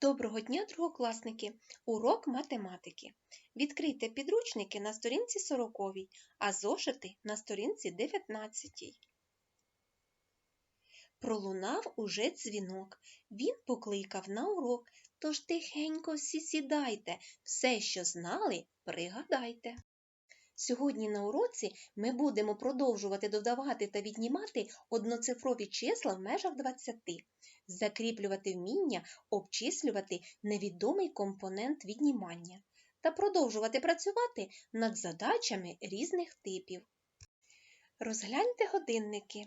Доброго дня, другокласники! Урок математики. Відкрийте підручники на сторінці 40, а зошити на сторінці 19. Пролунав уже дзвінок. Він покликав на урок. Тож тихенько всі сідайте, все, що знали, пригадайте. Сьогодні на уроці ми будемо продовжувати додавати та віднімати одноцифрові числа в межах 20, закріплювати вміння обчислювати невідомий компонент віднімання та продовжувати працювати над задачами різних типів. Розгляньте годинники.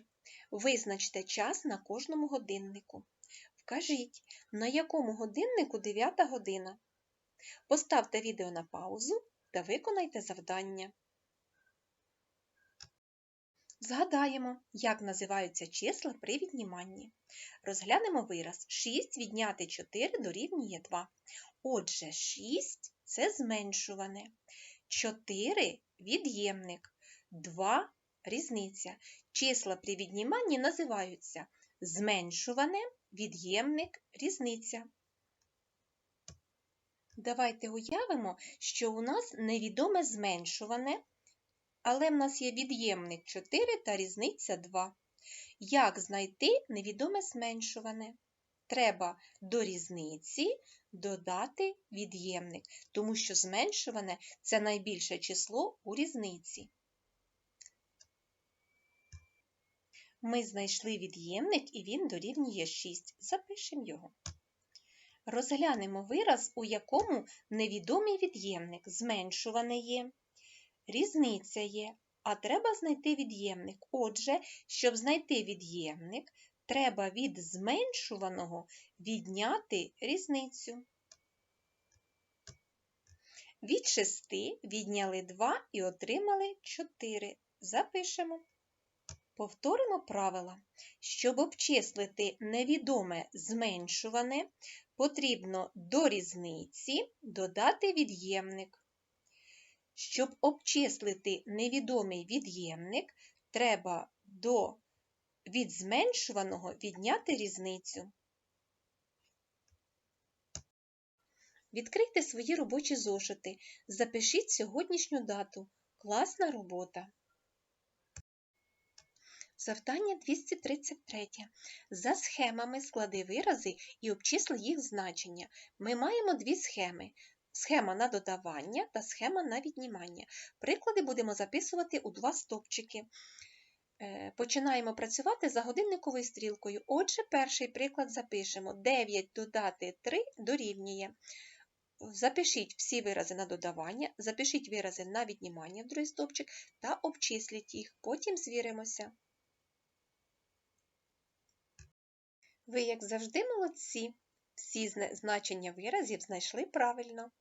Визначте час на кожному годиннику. Вкажіть, на якому годиннику 9 година. Поставте відео на паузу та виконайте завдання. Згадаємо, як називаються числа при відніманні. Розглянемо вираз 6 відняти 4 дорівнює 2. Отже, 6 це зменшуване. 4 від'ємник. 2 різниця. Числа при відніманні називаються зменшуване, від'ємник, різниця. Давайте уявимо, що у нас невідоме зменшуване, але в нас є від'ємник 4 та різниця 2. Як знайти невідоме зменшуване? Треба до різниці додати від'ємник, тому що зменшуване це найбільше число у різниці. Ми знайшли від'ємник і він дорівнює 6. Запишемо його. Розглянемо вираз, у якому невідомий від'ємник зменшуване є, різниця є, а треба знайти від'ємник. Отже, щоб знайти від'ємник, треба від зменшуваного відняти різницю. Від 6 відняли 2 і отримали 4. Запишемо. Повторимо правила. Щоб обчислити невідоме зменшуване, потрібно до різниці додати від'ємник. Щоб обчислити невідомий від'ємник, треба до від зменшуваного відняти різницю. Відкрийте свої робочі зошити. Запишіть сьогоднішню дату. Класна робота. Завдання 233. За схемами склади вирази і обчисли їх значення. Ми маємо дві схеми. Схема на додавання та схема на віднімання. Приклади будемо записувати у два стопчики. Е, починаємо працювати за годинниковою стрілкою. Отже, перший приклад запишемо. 9 додати 3 дорівнює. Запишіть всі вирази на додавання, запишіть вирази на віднімання в другий стопчик та обчисліть їх. Потім звіримося. Ви, як завжди, молодці. Всі значення виразів знайшли правильно.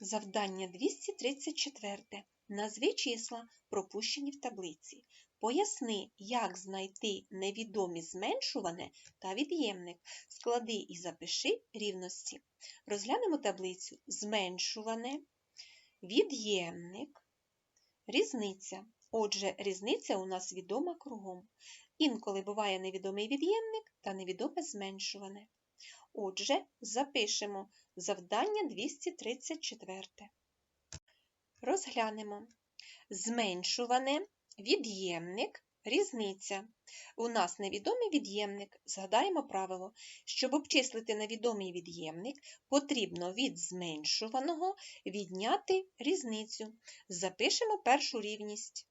Завдання 234. Назві числа, пропущені в таблиці. Поясни, як знайти невідомі зменшуване та від'ємник. Склади і запиши рівності. Розглянемо таблицю зменшуване, від'ємник, різниця. Отже, різниця у нас відома кругом. Інколи буває невідомий від'ємник та невідоме зменшуване. Отже, запишемо завдання 234. Розглянемо. Зменшуване, від'ємник, різниця. У нас невідомий від'ємник. Згадаємо правило. Щоб обчислити невідомий від'ємник, потрібно від зменшуваного відняти різницю. Запишемо першу рівність.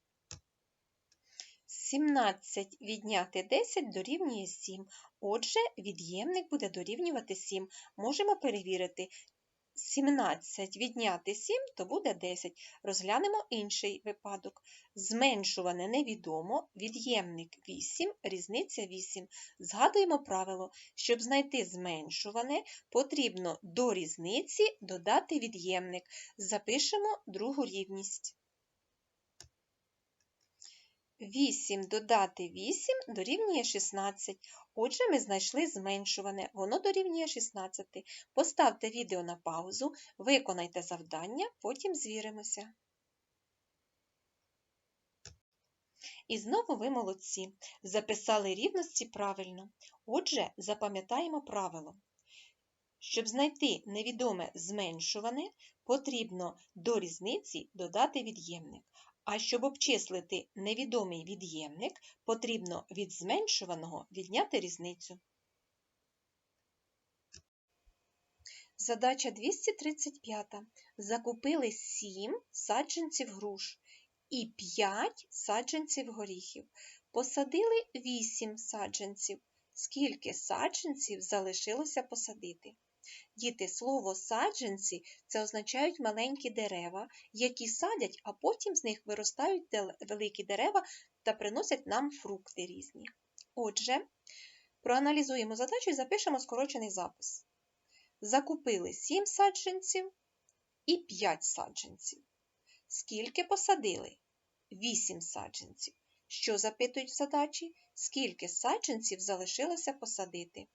17 відняти 10 дорівнює 7. Отже, від'ємник буде дорівнювати 7. Можемо перевірити. 17 відняти 7, то буде 10. Розглянемо інший випадок. Зменшуване невідомо, від'ємник 8, різниця 8. Згадуємо правило, щоб знайти зменшуване, потрібно до різниці додати від'ємник. Запишемо другу рівність. 8 додати 8 дорівнює 16. Отже, ми знайшли зменшуване, воно дорівнює 16. Поставте відео на паузу, виконайте завдання, потім звіримося. І знову ви молодці. Записали рівності правильно. Отже, запам'ятаємо правило. Щоб знайти невідоме зменшуване, потрібно до різниці додати від'ємник. А щоб обчислити невідомий від'ємник, потрібно від зменшуваного відняти різницю. Задача 235. Закупили 7 саджанців груш і 5 саджанців горіхів. Посадили 8 саджанців. Скільки саджанців залишилося посадити? Діти, слово саджанці це означають маленькі дерева, які садять, а потім з них виростають великі дерева та приносять нам фрукти різні. Отже, проаналізуємо задачу і запишемо скорочений запис. Закупили 7 саджанців і 5 саджанців. Скільки посадили? 8 саджанців. Що запитують в задачі? Скільки саджанців залишилося посадити?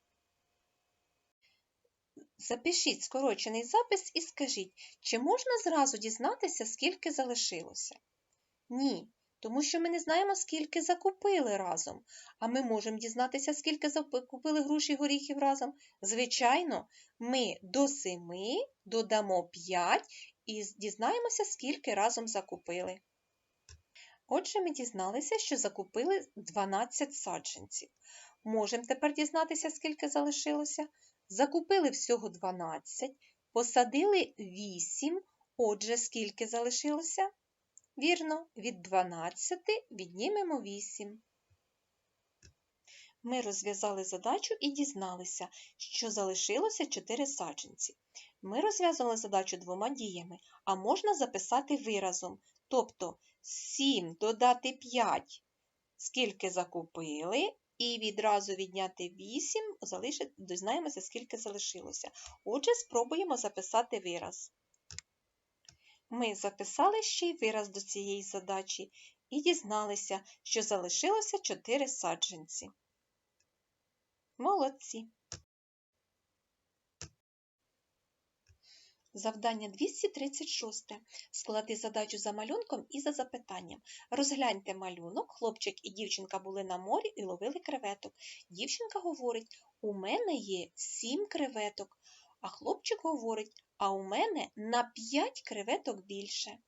Запишіть скорочений запис і скажіть, чи можна зразу дізнатися, скільки залишилося? Ні, тому що ми не знаємо, скільки закупили разом. А ми можемо дізнатися, скільки закупили груші горіхів разом. Звичайно, ми до 7 додамо 5 і дізнаємося, скільки разом закупили. Отже, ми дізналися, що закупили 12 саджанців. Можемо тепер дізнатися, скільки залишилося. Закупили всього 12, посадили 8, отже, скільки залишилося? Вірно, від 12 віднімемо 8. Ми розв'язали задачу і дізналися, що залишилося 4 саджанці. Ми розв'язали задачу двома діями, а можна записати виразом. Тобто 7 додати 5, скільки закупили, і відразу відняти 8, залишити, дізнаємося, скільки залишилося. Отже, спробуємо записати вираз. Ми записали ще й вираз до цієї задачі і дізналися, що залишилося 4 саджанці. Молодці! Завдання 236. Склади задачу за малюнком і за запитанням. Розгляньте малюнок, хлопчик і дівчинка були на морі і ловили креветок. Дівчинка говорить, у мене є 7 креветок, а хлопчик говорить, а у мене на 5 креветок більше.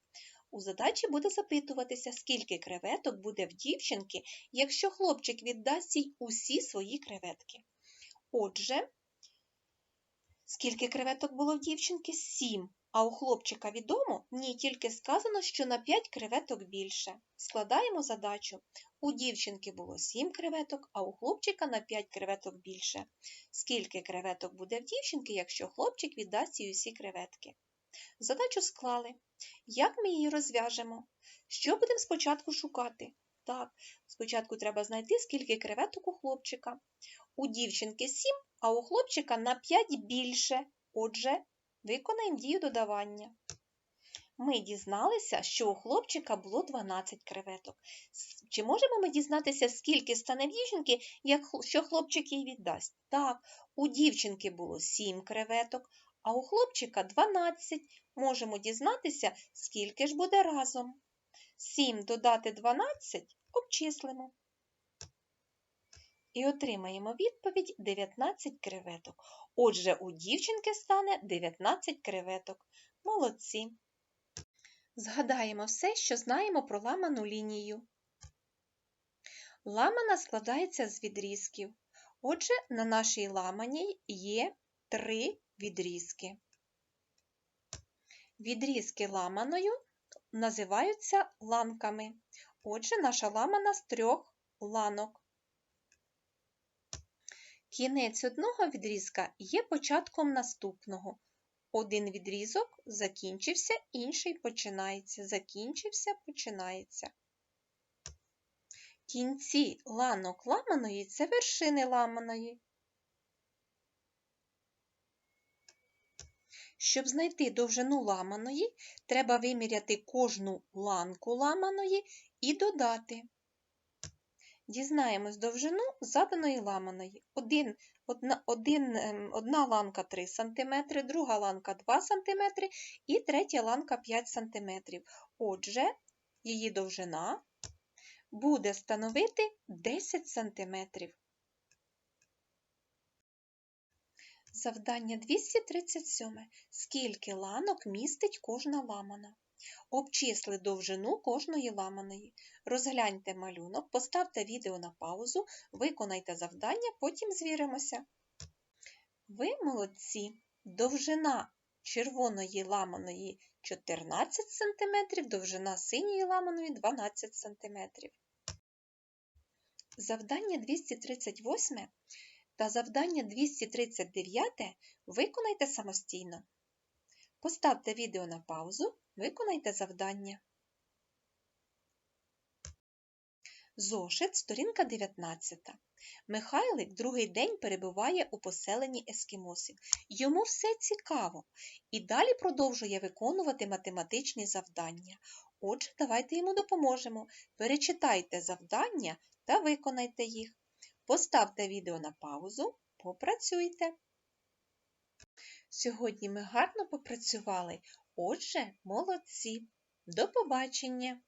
У задачі буде запитуватися, скільки креветок буде в дівчинки, якщо хлопчик віддасть їй усі свої креветки. Отже, Скільки креветок було в дівчинки? Сім. А у хлопчика відомо? Ні, тільки сказано, що на 5 креветок більше. Складаємо задачу. У дівчинки було 7 креветок, а у хлопчика на 5 креветок більше. Скільки креветок буде в дівчинки, якщо хлопчик віддасть їй усі креветки? Задачу склали. Як ми її розв'яжемо? Що будемо спочатку шукати? Так, спочатку треба знайти, скільки креветок у хлопчика. У дівчинки 7, а у хлопчика на 5 більше. Отже, виконаємо дію додавання. Ми дізналися, що у хлопчика було 12 креветок. Чи можемо ми дізнатися, скільки стане в дівчинки, якщо хлопчик їй віддасть? Так, у дівчинки було 7 креветок, а у хлопчика 12. Можемо дізнатися, скільки ж буде разом. 7 додати 12 обчислимо. І отримаємо відповідь 19 креветок. Отже, у дівчинки стане 19 креветок. Молодці. Згадаємо все, що знаємо про ламану лінію. Ламана складається з відрізків. Отже, на нашій ламаній є три відрізки. Відрізки ламаною називаються ланками. Отже, наша ламана з трьох ланок. Кінець одного відрізка є початком наступного. Один відрізок закінчився, інший починається. Закінчився, починається. Кінці ланок ламаної це вершини ламаної. Щоб знайти довжину ламаної, треба виміряти кожну ланку ламаної і додати. Дізнаємось довжину заданої ламаної. Один, одна, один, ем, одна ланка 3 см, друга ланка 2 см і третя ланка 5 см. Отже, її довжина буде становити 10 см. Завдання 237. Скільки ланок містить кожна ламана? Обчисли довжину кожної ламаної. Розгляньте малюнок, поставте відео на паузу, виконайте завдання, потім звіримося. Ви молодці! Довжина червоної ламаної 14 см, довжина синьої ламаної 12 см. Завдання 238 та завдання 239 виконайте самостійно. Поставте відео на паузу, виконайте завдання. Зошит, сторінка 19. Михайлик другий день перебуває у поселенні ескімосів. Йому все цікаво і далі продовжує виконувати математичні завдання. Отже, давайте йому допоможемо. Перечитайте завдання та виконайте їх. Поставте відео на паузу, попрацюйте. Сьогодні ми гарно попрацювали, отже, молодці. До побачення!